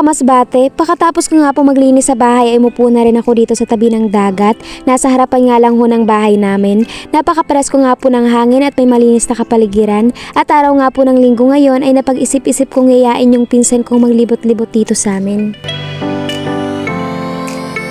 kamasbate, pakatapos ko nga po maglinis sa bahay ay umupo na rin ako dito sa tabi ng dagat. Nasa harapan nga lang ho ng bahay namin. Napakaparas ko nga po ng hangin at may malinis na kapaligiran. At araw nga po ng linggo ngayon ay napag-isip-isip kong yayain yung pinsan kong maglibot-libot dito sa amin.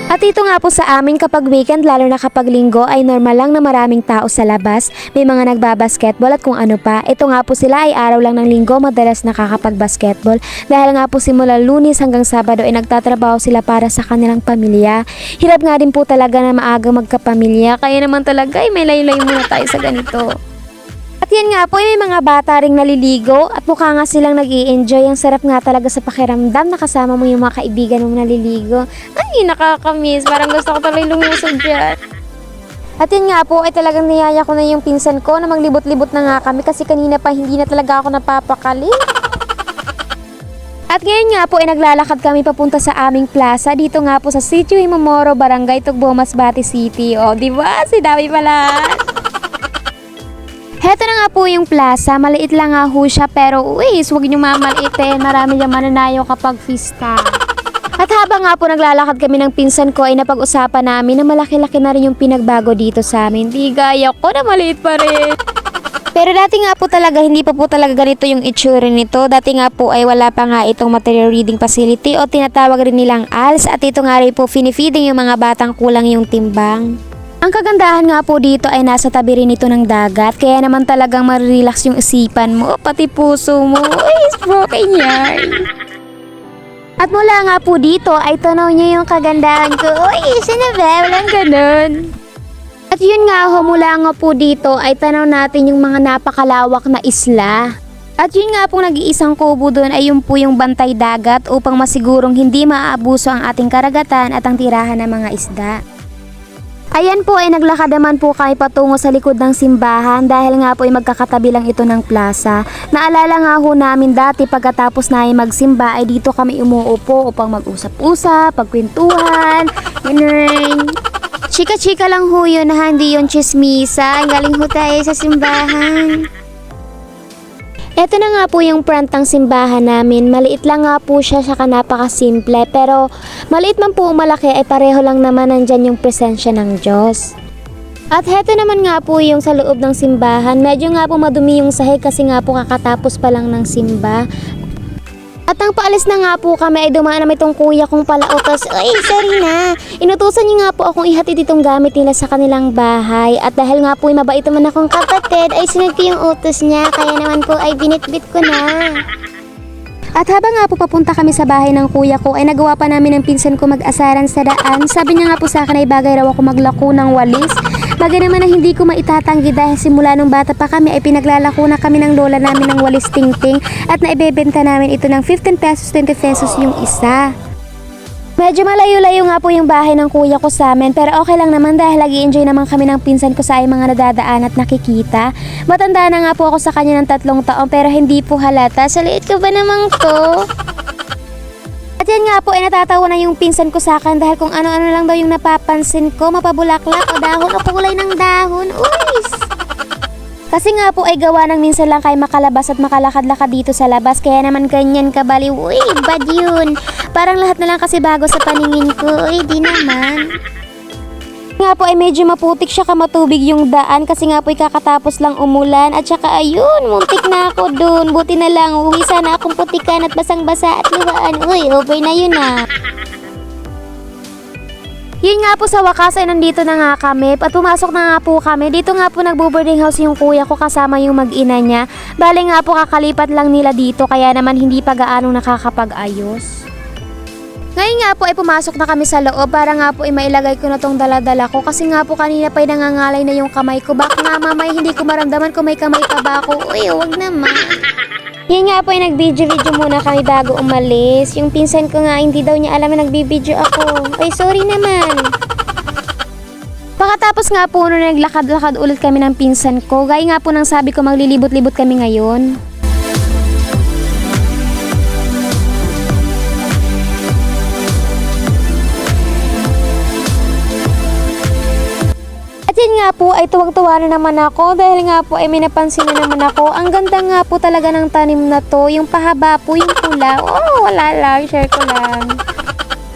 At ito nga po sa amin kapag weekend lalo na kapag linggo ay normal lang na maraming tao sa labas. May mga nagbabasketball at kung ano pa. Ito nga po sila ay araw lang ng linggo madalas nakakapag-basketball. Dahil nga po simula lunes hanggang sabado ay nagtatrabaho sila para sa kanilang pamilya. Hirap nga din po talaga na maaga magkapamilya. Kaya naman talaga ay may laylay muna tayo sa ganito. At yan nga po, may mga bata ring naliligo at mukha nga silang nag enjoy Ang sarap nga talaga sa pakiramdam na kasama mo yung mga kaibigan mong naliligo. Ay, nakakamiss. Parang gusto ko tuloy lumusog dyan. At yun nga po, ay talagang niyaya ko na yung pinsan ko na maglibot-libot na nga kami kasi kanina pa hindi na talaga ako napapakali. At ngayon nga po ay naglalakad kami papunta sa aming plaza dito nga po sa Sitio Himamoro, Barangay Tugbo, Masbate City. O, di ba? Si Dami pala. Heto na nga po yung plaza. Maliit lang nga ho siya pero uwis, huwag niyo mamaliitin. Marami niyang mananayo kapag fista. At habang nga po naglalakad kami ng pinsan ko ay napag-usapan namin na malaki-laki na rin yung pinagbago dito sa amin. Di gaya ko na maliit pa rin. Pero dati nga po talaga, hindi pa po talaga ganito yung itsura nito. Dati nga po ay wala pa nga itong material reading facility o tinatawag rin nilang ALS at ito nga rin po finifeeding yung mga batang kulang yung timbang. Ang kagandahan nga po dito ay nasa tabi rin ito ng dagat, kaya naman talagang marirelax yung isipan mo, pati puso mo. Uy, broken yarn. At mula nga po dito ay tanaw niyo yung kagandahan ko. Uy, sino ba? Walang ganun. At yun nga ho, mula nga po dito ay tanaw natin yung mga napakalawak na isla. At yun nga pong nag-iisang kubo doon ay yung po yung bantay dagat upang masigurong hindi maaabuso ang ating karagatan at ang tirahan ng mga isda. Ayan po ay naglakad naman po kami patungo sa likod ng simbahan dahil nga po ay magkakatabi lang ito ng plaza. Naalala nga ho namin dati pagkatapos na magsimba ay dito kami umuupo upang mag-usap-usap, pagkwentuhan, ganun. Chika-chika lang ho yun na hindi yun chismisa. Galing ho tayo sa simbahan. Ito na nga po yung front ng simbahan namin. Maliit lang nga po siya, saka napakasimple. Pero maliit man po malaki ay pareho lang naman nandyan yung presensya ng Diyos. At heto naman nga po yung sa loob ng simbahan. Medyo nga po madumi yung sahig kasi nga po kakatapos pa lang ng simba. At ang paalis na nga po kami ay dumaan na itong kuya kong palautos. Ay, sorry na. Inutusan niya nga po akong ihatid itong gamit nila sa kanilang bahay. At dahil nga po ay mabait naman akong kapatid, ay sinag ko yung utos niya. Kaya naman po ay binitbit ko na. At habang nga po papunta kami sa bahay ng kuya ko ay nagawa pa namin ng pinsan ko mag-asaran sa daan. Sabi niya nga po sa akin ay bagay raw ako maglako ng walis. Bagay naman na hindi ko maitatanggi dahil simula nung bata pa kami ay pinaglalako na kami ng lola namin ng walis tingting at naibebenta namin ito ng 15 pesos 20 pesos yung isa. Medyo malayo-layo nga po yung bahay ng kuya ko sa amin pero okay lang naman dahil lagi enjoy naman kami ng pinsan ko sa ay mga nadadaan at nakikita. Matanda na nga po ako sa kanya ng tatlong taon pero hindi po halata. Sa liit ko ba naman to? Yan nga po ay natatawa na yung pinsan ko sa akin dahil kung ano-ano lang daw yung napapansin ko, mapabulaklak o dahon o kulay ng dahon. Uys! Kasi nga po ay gawa ng minsan lang kayo makalabas at makalakad-lakad dito sa labas kaya naman ganyan kabaliw. Uy, bad yun. Parang lahat na lang kasi bago sa paningin ko. Uy, di naman. Nga po ay medyo maputik siya kamatubig yung daan kasi nga po kakatapos lang umulan at saka ayun, muntik na ako dun. Buti na lang, uwi sana akong putikan at basang-basa at luhaan. Uy, over na yun ah. Yun nga po sa wakas ay nandito na nga kami at pumasok na nga po kami. Dito nga po nagbo-boarding house yung kuya ko kasama yung mag-ina niya. Bale nga po kakalipat lang nila dito kaya naman hindi pa gaano nakakapag-ayos. Ngayon nga po ay pumasok na kami sa loob para nga po ay mailagay ko na tong daladala ko kasi nga po kanina pa ay nangangalay na yung kamay ko. Baka nga mamay hindi ko maramdaman kung may kamay pa ba ako. Uy, huwag naman. Yan nga po ay nag-video-video muna kami bago umalis. Yung pinsan ko nga hindi daw niya alam na nag-video ako. Ay, sorry naman. Pagkatapos nga po nung naglakad-lakad ulit kami ng pinsan ko, gaya nga po nang sabi ko maglilibot-libot kami ngayon. Nga po ay tuwang-tuwa na naman ako dahil nga po ay may napansin na naman ako. Ang ganda nga po talaga ng tanim na to. Yung pahaba po, yung pula. Oh, wala lang. Share ko lang.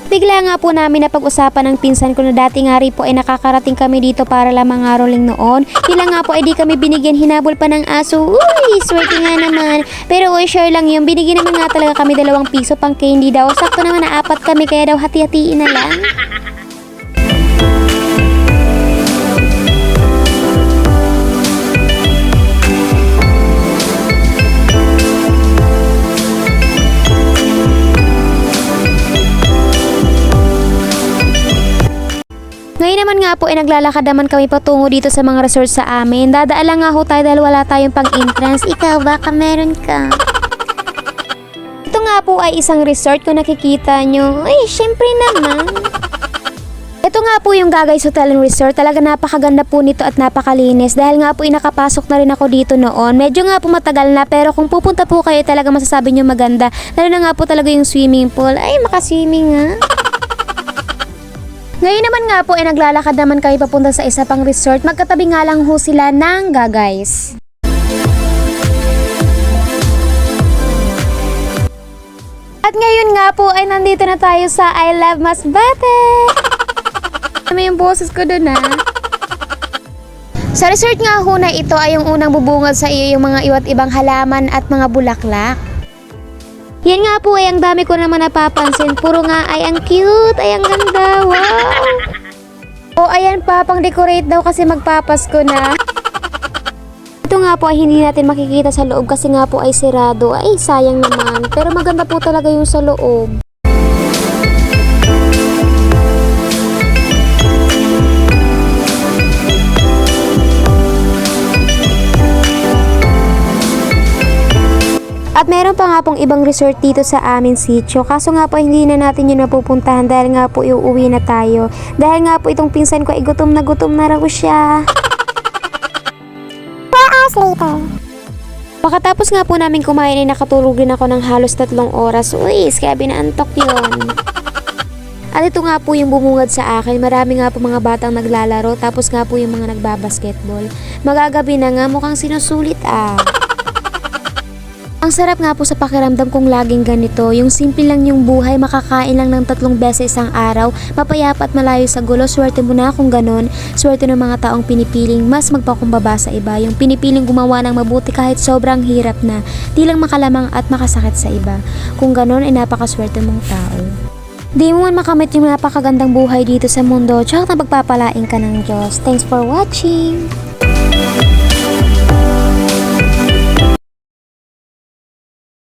Bigla nga po namin na pag-usapan ng pinsan ko na dati nga rin po ay nakakarating kami dito para lamang nga rolling noon. Tila nga po ay di kami binigyan hinabol pa ng aso. Uy, swerte nga naman. Pero uy, share lang yun. Binigyan naman nga talaga kami dalawang piso pang candy daw. Sakto naman na apat kami kaya daw hati-hatiin na lang. Nga po ay naglalakad naman kami patungo dito sa mga resort sa amin. Dadaan lang nga ho tayo dahil wala tayong pang entrance. Ikaw baka meron ka. Ito nga po ay isang resort kung nakikita nyo. Ay, syempre naman. Ito nga po yung Gagay's Hotel and Resort. Talaga napakaganda po nito at napakalinis. Dahil nga po inakapasok na rin ako dito noon. Medyo nga po matagal na pero kung pupunta po kayo talaga masasabi nyo maganda. Lalo na nga po talaga yung swimming pool. Ay, makaswimming nga. Ngayon naman nga po ay naglalakad naman kami papunta sa isa pang resort. Magkatabi nga lang ho sila ng Gagays. At ngayon nga po ay nandito na tayo sa I Love Masbate. May yung boses ko doon ah. Sa resort nga ho na ito ay yung unang bubungad sa iyo yung mga iwa't ibang halaman at mga bulaklak. Yan nga po ay ang dami ko naman napapansin. Puro nga ay ang cute, ay ang ganda. Wow! O ayan pa, pang decorate daw kasi magpapasko na. Ito nga po ay hindi natin makikita sa loob kasi nga po ay sirado. Ay, sayang naman. Pero maganda po talaga yung sa loob. At meron pa nga pong ibang resort dito sa amin sitio. Kaso nga po hindi na natin yun mapupuntahan dahil nga po iuwi na tayo. Dahil nga po itong pinsan ko ay gutom na gutom na raw siya. 4 hours later. Pakatapos nga po namin kumain ay nakatulog din ako ng halos tatlong oras. Uy, kaya binaantok yun. At ito nga po yung bumungad sa akin. Marami nga po mga batang naglalaro. Tapos nga po yung mga nagbabasketball. Magagabi na nga mukhang sinusulit ah. Ang sarap nga po sa pakiramdam kung laging ganito. Yung simple lang yung buhay, makakain lang ng tatlong beses isang araw, mapayapa at malayo sa gulo. Swerte mo na kung ganon. Swerte ng mga taong pinipiling mas magpakumbaba sa iba. Yung pinipiling gumawa ng mabuti kahit sobrang hirap na. Di lang makalamang at makasakit sa iba. Kung ganon ay napakaswerte mong tao. Di mo man makamit yung napakagandang buhay dito sa mundo, tsaka na pagpapalain ka ng Diyos. Thanks for watching!